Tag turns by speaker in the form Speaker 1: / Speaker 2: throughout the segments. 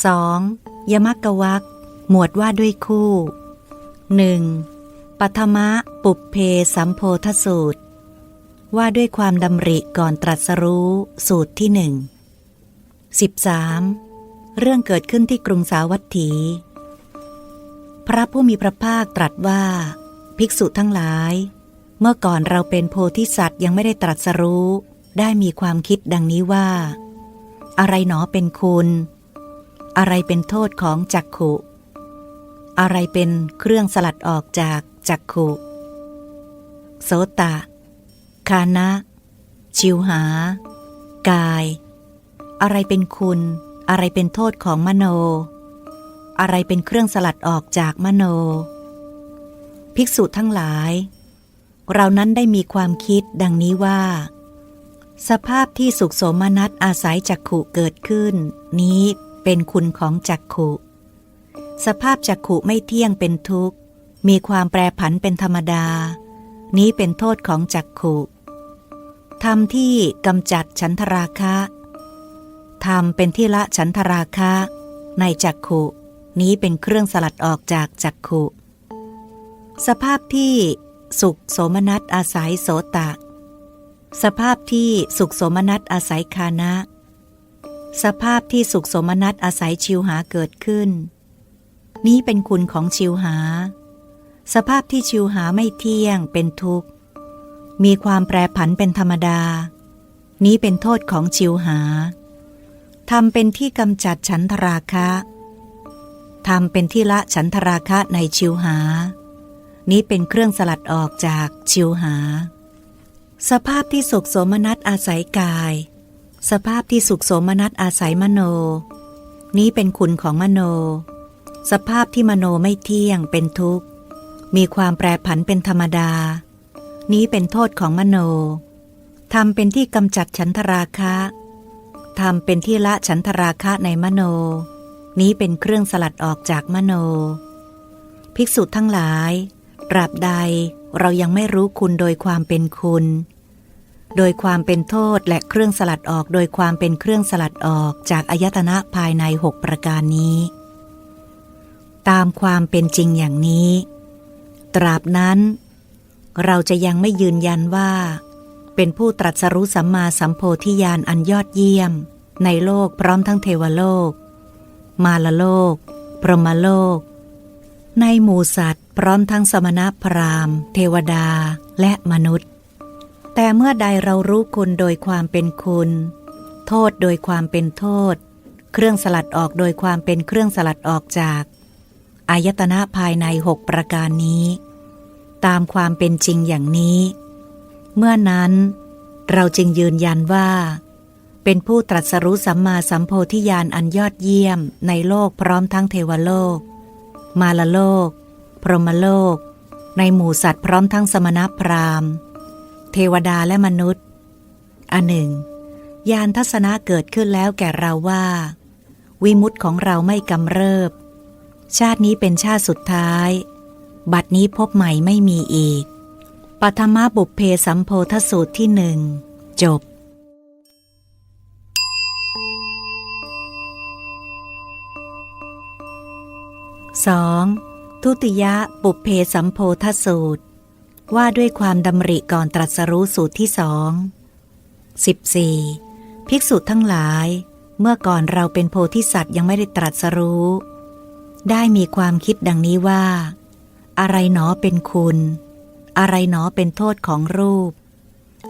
Speaker 1: 2. ยมกกวักหมวดว่าด้วยคู่ 1. ปัทมะปุปเพสัมโพธสูตร ว่าด้วยความดำริก่อนตรัสรู้สูตรที่หนึ่ง 13. เรื่องเกิดขึ้นที่กรุงสาวัตถี พระผู้มีพระภาคตรัสว่า ภิกษุทั้งหลาย เมื่อก่อนเราเป็นโพธิสัตว์ยังไม่ได้ตรัสรู้ ได้มีความคิดดังนี้ว่า อะไรหนอเป็นคุณ อะไรเป็นโทษของจักขุ อะไรเป็นเครื่องสลัดออกจากจักขุ โสตะ คานะ ชิวหา กาย อะไรเป็นคุณ อะไรเป็นโทษของมโน อะไรเป็นเครื่องสลัดออกจากมโน ภิกษุทั้งหลาย เรานั้นได้มีความคิดดังนี้ว่าสภาพที่สุขโสมนัสอาศัยจักขุเกิดขึ้น นี้ เป็นคุณของจักขุ สภาพจักขุไม่เที่ยงเป็นทุกข์ มีความแปรผันเป็นธรรมดา นี้เป็นโทษของจักขุธรรมที่กำจัดฉันทราคะธรรมเป็นที่ละฉันทราคะ ในจักขุ นี้เป็นเครื่องสลัดออกจากจักขุ สภาพที่สุขโสมนัสอาศัยโสตะ สภาพที่สุขโสมนัสอาศัยคานะ สภาพที่สุขสมนัสอาศัยชิวหาเกิดขึ้น นี้เป็นคุณของชิวหา สภาพที่ชิวหาไม่เที่ยงเป็นทุกข์ มีความแปรผันเป็นธรรมดา นี้เป็นโทษของชิวหาทำเป็นที่กำจัดฉันทราคะทำเป็นที่ละฉันทราคะในชิวหา นี้เป็นเครื่องสลัดออกจากชิวหา สภาพที่สุขสมนัสอาศัยกาย สภาพที่สุขโสมนัสอาศัยมโน นี้เป็นคุณของมโน สภาพที่มโนไม่เที่ยงเป็นทุกข์ มีความแปรผันเป็นธรรมดา นี้เป็นโทษของมโนทำเป็นที่กำจัดฉันทราคะทำเป็นที่ละฉันทราคะในมโน นี้เป็นเครื่องสลัดออกจากมโน ภิกษุทั้งหลายตราบใดเรายังไม่รู้คุณโดยความเป็นคุณ โดยความเป็นโทษและเครื่องสลัดออกโดยความเป็นเครื่องสลัดออกจากอายตนะภายในหกประการนี้ ตามความเป็นจริงอย่างนี้ ตราบนั้น เราจะยังไม่ยืนยันว่า เป็นผู้ตรัสรู้สัมมาสัมโพธิญาณอันยอดเยี่ยม ในโลกพร้อมทั้งเทวโลก มาลโลก พรหมโลก ในหมู่สัตว์ พร้อมทั้งสมณพราหมณ์ เทวดาและมนุษย์ แต่เมื่อใดเรารู้คุณโดยความเป็นคุณ โทษโดยความเป็นโทษ เครื่องสลัดออกโดยความเป็นเครื่องสลัดออกจากอายตนะภายในหกประการนี้ ตามความเป็นจริงอย่างนี้ เมื่อนั้นเราจึงยืนยันว่า เป็นผู้ตรัสรู้สัมมาสัมโพธิญาณอันยอดเยี่ยมในโลกพร้อมทั้งเทวโลก มาลโลก พรหมโลก ในหมู่สัตว์พร้อมทั้งสมณพราหมณ์ เทวดาและมนุษย์ อันหนึ่ง ยานทัศนะเกิดขึ้นแล้วแก่เราว่า วิมุตตของเราไม่กำเริบ ชาตินี้เป็นชาติสุดท้าย บัดนี้พบใหม่ไม่มีอีกปัทมบุพเพสัมโพธสูตรที่หนึ่งจบ 2. ทุติยะปุพเพสัมโพธสูตร ว่าด้วยความดำริก่อนตรัสรู้สูตรที่สอง 14. ภิกษุทั้งหลาย เมื่อก่อนเราเป็นโพธิสัตว์ยังไม่ได้ตรัสรู้ ได้มีความคิดดังนี้ว่า อะไรหนอเป็นคุณ อะไรหนอเป็นโทษของรูป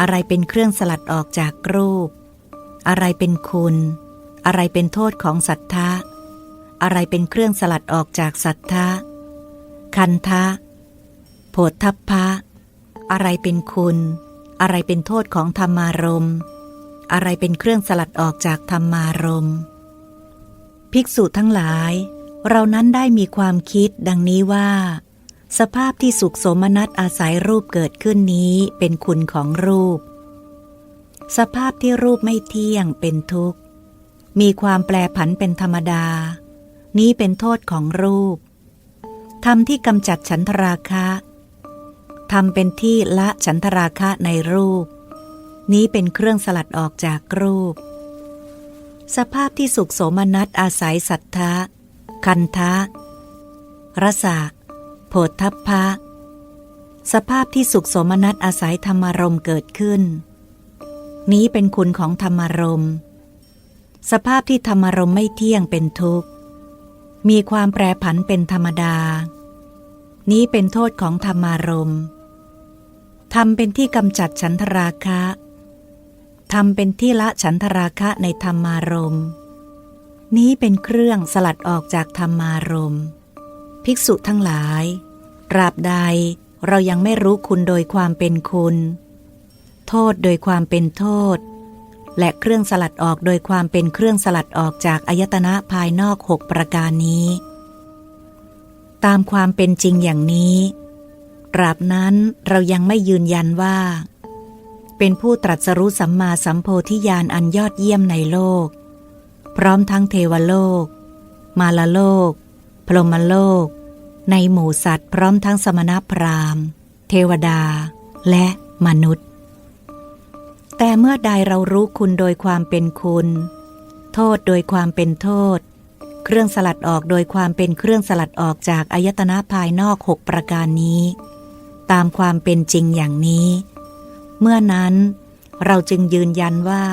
Speaker 1: อะไรเป็นเครื่องสลัดออกจากรูป อะไรเป็นคุณ อะไรเป็นโทษของสัทธะ อะไรเป็นเครื่องสลัดออกจากสัทธะ คันทะโผฏฐัพพะ อะไรเป็นคุณ อะไรเป็นโทษของธรรมารมณ์ อะไรเป็นเครื่องสลัดออกจากธรรมารมณ์ ภิกษุทั้งหลาย เรานั้นได้มีความคิดดังนี้ว่า สภาพที่สุขสมนัตอาศัยรูปเกิดขึ้นนี้เป็นคุณของรูป สภาพที่รูปไม่เที่ยงเป็นทุกข์ มีความแปรผันเป็นธรรมดา นี้เป็นโทษของรูปทำที่กำจัดฉันทราคะ ทำเป็นที่ละฉันทราคะในรูป นี้เป็นเครื่องสลัดออกจากรูป สภาพที่สุขโสมนัสอาศัยสัทธะ คันทะ รสะโผฏฐัพพะ สภาพที่สุขโสมนัสอาศัยธรรมารมเกิดขึ้น นี้เป็นคุณของธรรมารมสภาพที่ธรรมารมไม่เที่ยงเป็นทุกข์ มีความแปรผันเป็นธรรมดา นี้เป็นโทษของธรรมารมณ์ ทำเป็นที่กำจัดฉันทราคะทำเป็นที่ละฉันทราคะในธรรมารมณ์ นี้เป็นเครื่องสลัดออกจากธรรมารมณ์ ภิกษุทั้งหลายตราบใดเรายังไม่รู้คุณโดยความเป็นคุณ โทษโดยความเป็นโทษ และเครื่องสลัดออกโดยความเป็นเครื่องสลัดออกจากอายตนะภายนอกหกประการนี้ ตามความเป็นจริงอย่างนี้ ตราบนั้นเรายังไม่ยืนยันว่า เป็นผู้ตรัสรู้สัมมาสัมโพธิญาณอันยอดเยี่ยมในโลก พร้อมทั้งเทวโลก มาลโลก พรหมโลก ในหมู่สัตว์พร้อมทั้งสมณพราหมณ์ เทวดา และมนุษย์ แต่เมื่อใดเรารู้คุณโดยความเป็นคุณ โทษโดยความเป็นโทษ เครื่องสลัดออกโดยความเป็นเครื่องสลัดออกจากอายตนะภายนอกหกประการนี้ ตามความเป็นจริงอย่างนี้ เมื่อนั้นเราจึงยืนยันว่า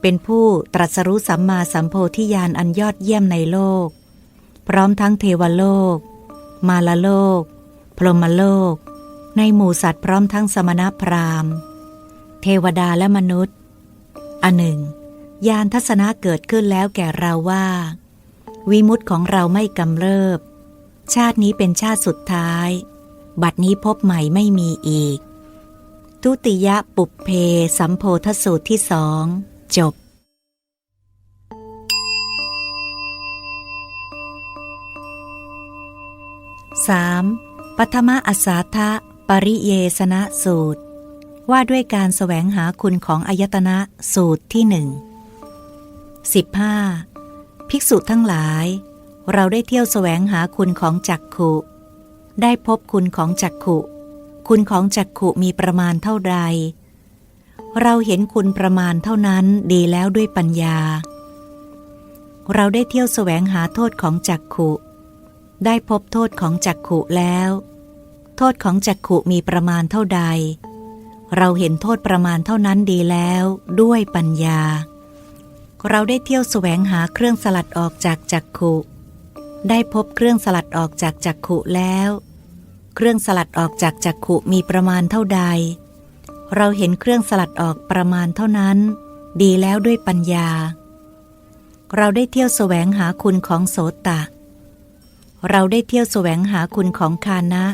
Speaker 1: เป็นผู้ตรัสรู้สัมมาสัมโพธิญาณอันยอดเยี่ยมในโลก พร้อมทั้งเทวโลก มาลโลก พรหมโลก ในหมู่สัตว์พร้อมทั้งสมณพราหมณ์ เทวดาและมนุษย์ อันหนึ่งยานทัศนะเกิดขึ้นแล้วแก่เราว่า วิมุตของเราไม่กำเริบ ชาตินี้เป็นชาติสุดท้าย บัดนี้พบใหม่ไม่มีอีก ทุติยปุเพสัมโพธสูตรที่สองจบ 3. ปัทมอัสสาทะปริเยสนะสูตร ว่าด้วยการแสวงหาคุณของอายตนะสูตรที่หนึ่ง 15. ภิกษุทั้งหลาย เราได้เที่ยวแสวงหาคุณของจักขุ ได้พบคุณของจักขุ คุณของจักขุมีประมาณเท่าใด เราเห็นคุณประมาณเท่านั้นดีแล้วด้วยปัญญา เราได้เที่ยวแสวงหาโทษของจักขุ ได้พบโทษของจักขุแล้ว โทษของจักขุมีประมาณเท่าใด เราเห็นโทษประมาณเท่านั้นดีแล้วด้วยปัญญา เราได้เที่ยวแสวงหาเครื่องสลัดออกจากจักขุ ได้พบเครื่องสลัดออกจากจักขุแล้ว เครื่องสลัดออกจากจักขุมีประมาณเท่าใด เราเห็นเครื่องสลัดออกประมาณเท่านั้น ดีแล้วด้วยปัญญา เราได้เที่ยวแสวงหาคุณของโสตะ เราได้เที่ยวแสวงหาคุณของคานะ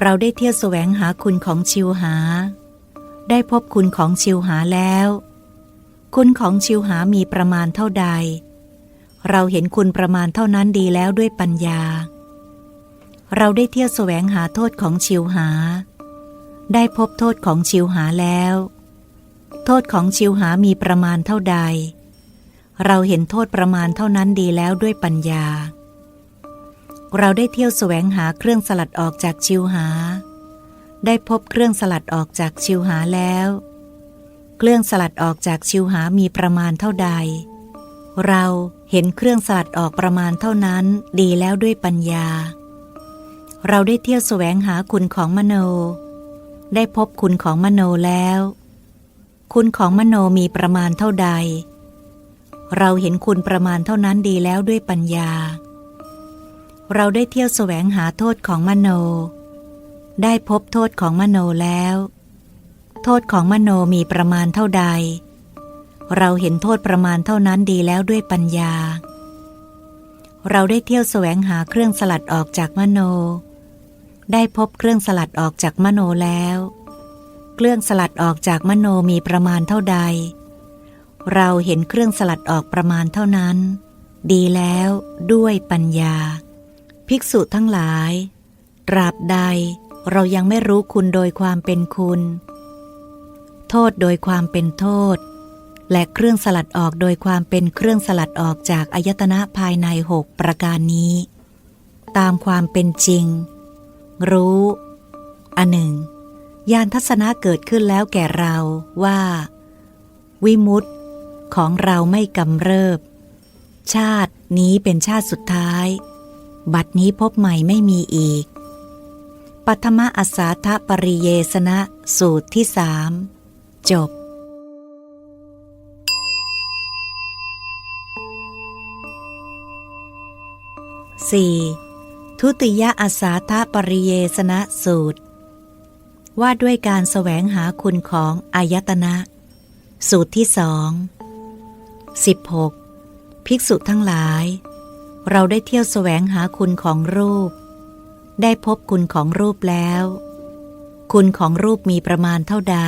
Speaker 1: เราได้เที่ยวแสวงหาคุณของชิวหา ได้พบคุณของชิวหาแล้ว คุณของชิวหามีประมาณเท่าใด เราเห็นคุณประมาณเท่านั้นดีแล้วด้วยปัญญา เราได้เที่ยวแสวงหาโทษของชิวหา ได้พบโทษของชิวหาแล้ว โทษของชิวหามีประมาณเท่าใด เราเห็นโทษประมาณเท่านั้นดีแล้วด้วยปัญญา เราได้เที่ยวแสวงหาเครื่องสลัดออกจากชิวหา ได้พบเครื่องสลัดออกจากชิวหาแล้ว เครื่องสลัดออกจากชิวหามีประมาณเท่าใด เราเห็นเครื่องสลัดออกประมาณเท่านั้นดีแล้วด้วยปัญญา เราได้เที่ยวแสวงหาคุณของมโน ได้พบคุณของมโนแล้ว คุณของมโนมีประมาณเท่าใด เราเห็นคุณประมาณเท่านั้นดีแล้วด้วยปัญญา เราได้เที่ยวแสวงหาโทษของมโน ได้พบโทษของมโนแล้ว โทษของมโนมีประมาณเท่าใดเเราเห็นโทษประมาณเท่านั้นดีแล้วด้วยปัญญา เราได้เที่ยวแสวงหาเครื่องสลัดออกจากมโน ได้พบเครื่องสลัดออกจากมโนแล้ว เครื่องสลัดออกจากมโนมีประมาณเท่าใด เราเห็นเครื่องสลัดออกประมาณเท่านั้น ดีแล้วด้วยปัญญา ภิกษุทั้งหลาย ตราบใดเรายังไม่รู้คุณโดยความเป็นคุณ โทษโดยความเป็นโทษ และเครื่องสลัดออกโดยความเป็นเครื่องสลัดออกจากอายตนะภายในหกประการนี้ ตามความเป็นจริง รู้อันหนึ่ง ยานทัศนะเกิดขึ้นแล้วแก่เราว่า วิมุตติของเราไม่กำเริบ ชาตินี้เป็นชาติสุดท้าย บัดนี้พบใหม่ไม่มีอีก ปัทมอัสสาทปริเยสนะสูตรที่สามจบ 4. ทุติยอาสาทปริเยสนะสูตร ว่าด้วยการแสวงหาคุณของอายตนะ สูตรที่สอง 16. ภิกษุทั้งหลาย เราได้เที่ยวแสวงหาคุณของรูป ได้พบคุณของรูปแล้ว คุณของรูปมีประมาณเท่าใด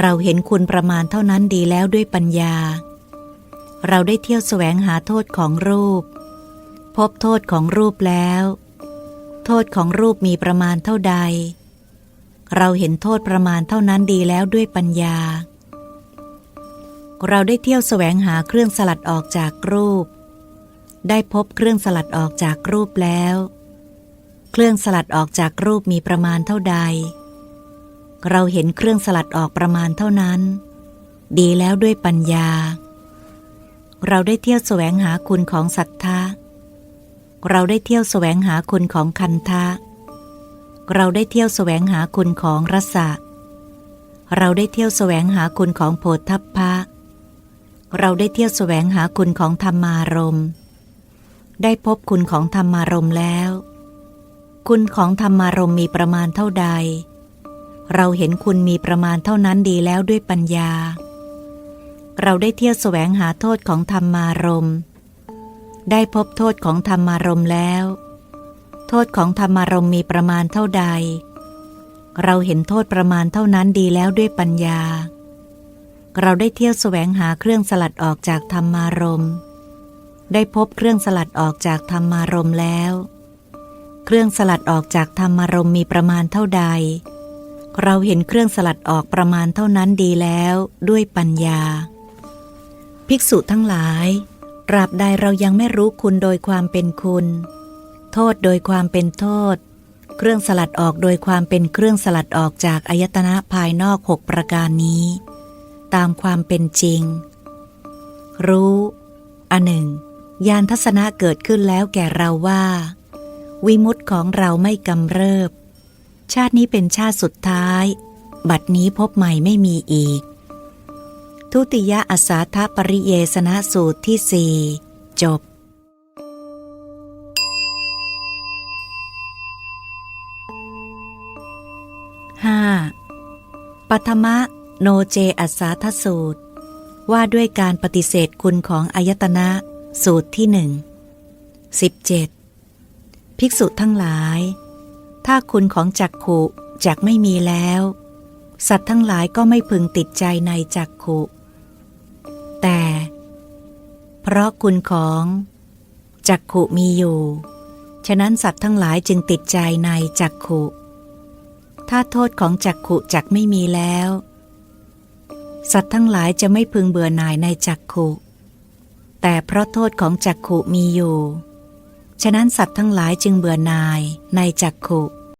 Speaker 1: เราเห็นคุณประมาณเท่านั้นดีแล้วด้วยปัญญา เราได้เที่ยวแสวงหาโทษของรูป บโทษของรูปแล้ว โทษของรูปมีประมาณเท่าใด เราเห็นโทษประมาณเท่านั้นดีแล้วด้วยปัญญา เราได้เที่ยวแสวงหาเครื่องสลัดออกจากรูป ได้พบเครื่องสลัดออกจากรูปแล้ว เครื่องสลัดออกจากรูปมีประมาณเท่าใด เราเห็นเครื่องสลัดออกประมาณเท่านั้น ดีแล้วด้วยปัญญา เราได้เที่ยวแสวงหาคุณของศรัทธา เราได้เที่ยวแสวงหาคุณของคันทะ เราได้เที่ยวแสวงหาคุณของรสะ เราได้เที่ยวแสวงหาคุณของโพธพพะเราได้เที่ยวแสวงหาคุณของธรรมารมณ์ ได้พบคุณของธรรมารมณ์แล้ว คุณของธรรมารมณ์มีประมาณเท่าใด เราเห็นคุณมีประมาณเท่านั้นดีแล้วด้วยปัญญา เราได้เที่ยวแสวงหาโทษของธรรมารมณ์ ได้พบโทษของธรรมารมณ์แล้ว โทษของธรรมารมณ์มีประมาณเท่าใด เราเห็นโทษประมาณเท่านั้นดีแล้วด้วยปัญญา เราได้เที่ยวแสวงหาเครื่องสลัดออกจากธรรมารมณ์ได้พบเครื่องสลัดออกจากธรรมารมณ์แล้ว เครื่องสลัดออกจากธรรมารมณ์มีประมาณเท่าใด เราเห็นเครื่องสลัดออกประมาณเท่านั้นดีแล้วด้วยปัญญา ภิกษุทั้งหลาย ตราบใดเรายังไม่รู้คุณโดยความเป็นคุณ โทษโดยความเป็นโทษ เครื่องสลัดออกโดยความเป็นเครื่องสลัดออกจากอายตนะภายนอกหกประการนี้ ตามความเป็นจริง รู้อันหนึ่ง ยานทัศนะเกิดขึ้นแล้วแก่เราว่า วิมุตติของเราไม่กำเริบ ชาตินี้เป็นชาติสุดท้าย บัดนี้พบใหม่ไม่มีอีก ทุติยอาสาทปริเยสนะสูตรที่สี่จบ 5. ปัทมะโนเจอัสาทสูตร ว่าด้วยการปฏิเสธคุณของอายตนะสูตรที่หนึ่งสิบเจ็ดภิกษุทั้งหลาย ถ้าคุณของจักขุจักไม่มีแล้ว สัตว์ทั้งหลายก็ไม่พึงติดใจในจักขุ เพราะคุณของจักขุมีอยู่ ฉะนั้นสัตว์ทั้งหลายจึงติดใจในจักขุ ถ้าโทษของจักขุจักไม่มีแล้ว สัตว์ทั้งหลายจะไม่พึงเบื่อหน่ายในจักขุ แต่เพราะโทษของจักขุมีอยู่ ฉะนั้นสัตว์ทั้งหลายจึงเบื่อหน่ายในจักขุ